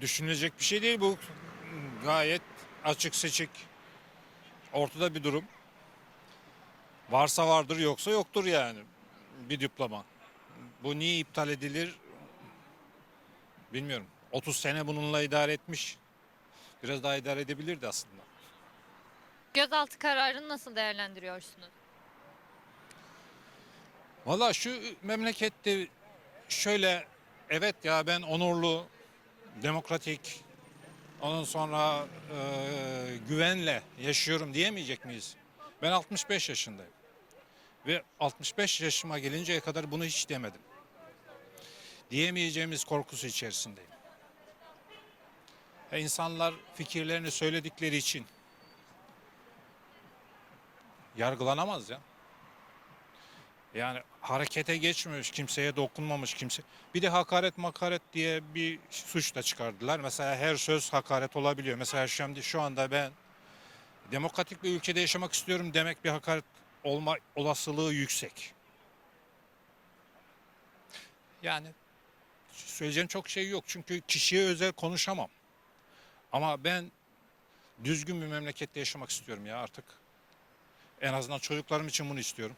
Düşünülecek bir şey değil bu. Gayet açık seçik. Ortada bir durum. Varsa vardır yoksa yoktur yani. Bir diploma. Bu niye iptal edilir bilmiyorum. 30 sene bununla idare etmiş. Biraz daha idare edebilirdi aslında. Gözaltı kararını nasıl değerlendiriyorsunuz? Valla şu memlekette şöyle evet ya ben onurlu, demokratik, ondan sonra e, güvenle yaşıyorum diyemeyecek miyiz? Ben 65 yaşındayım. Ve 65 yaşıma gelinceye kadar bunu hiç demedim. Diyemeyeceğimiz korkusu içerisindeyim. E insanlar fikirlerini söyledikleri için yargılanamaz ya. Yani harekete geçmemiş, kimseye dokunmamış kimse. Bir de hakaret makaret diye bir suç da çıkardılar. Mesela her söz hakaret olabiliyor. Mesela şimdi şu anda ben demokratik bir ülkede yaşamak istiyorum demek bir hakaret olma olasılığı yüksek. Yani söyleyeceğim çok şey yok. Çünkü kişiye özel konuşamam. Ama ben düzgün bir memlekette yaşamak istiyorum ya artık. En azından çocuklarım için bunu istiyorum.